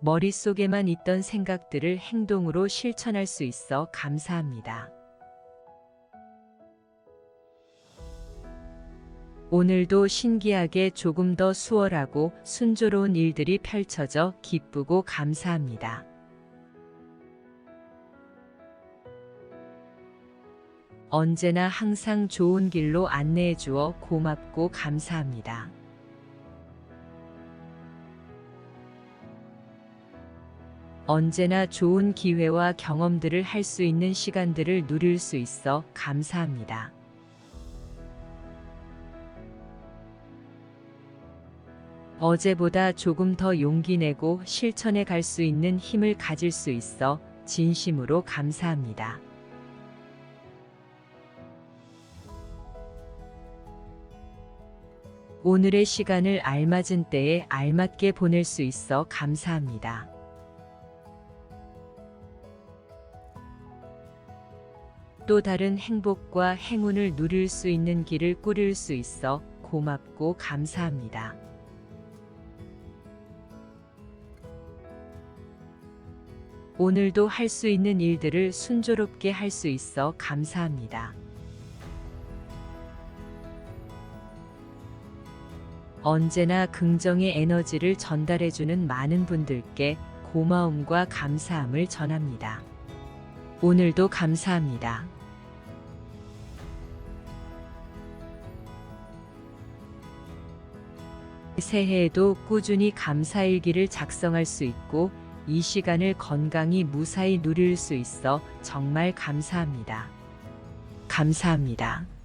머릿속에만 있던 생각들을 행동으로 실천할 수 있어 감사합니다. 오늘도 신기하게 조금 더 수월하고 순조로운 일들이 펼쳐져 기쁘고 감사합니다. 언제나 항상 좋은 길로 안내해 주어 고맙고 감사합니다. 언제나 좋은 기회와 경험들을 할 수 있는 시간들을 누릴 수 있어 감사합니다. 어제보다 조금 더 용기 내고 실천해 갈 수 있는 힘을 가질 수 있어 진심으로 감사합니다. 오늘의 시간을 알맞은 때에 알맞게 보낼 수 있어 감사합니다. 또 다른 행복과 행운을 누릴 수 있는 길을 꾸릴 수 있어 고맙고 감사합니다. 오늘도 할 수 있는 일들을 순조롭게 할 수 있어 감사합니다. 언제나 긍정의 에너지를 전달해주는 많은 분들께 고마움과 감사함을 전합니다. 오늘도 감사합니다. 새해에도 꾸준히 감사일기를 작성할 수 있고 이 시간을 건강히 무사히 누릴 수 있어 정말 감사합니다. 감사합니다.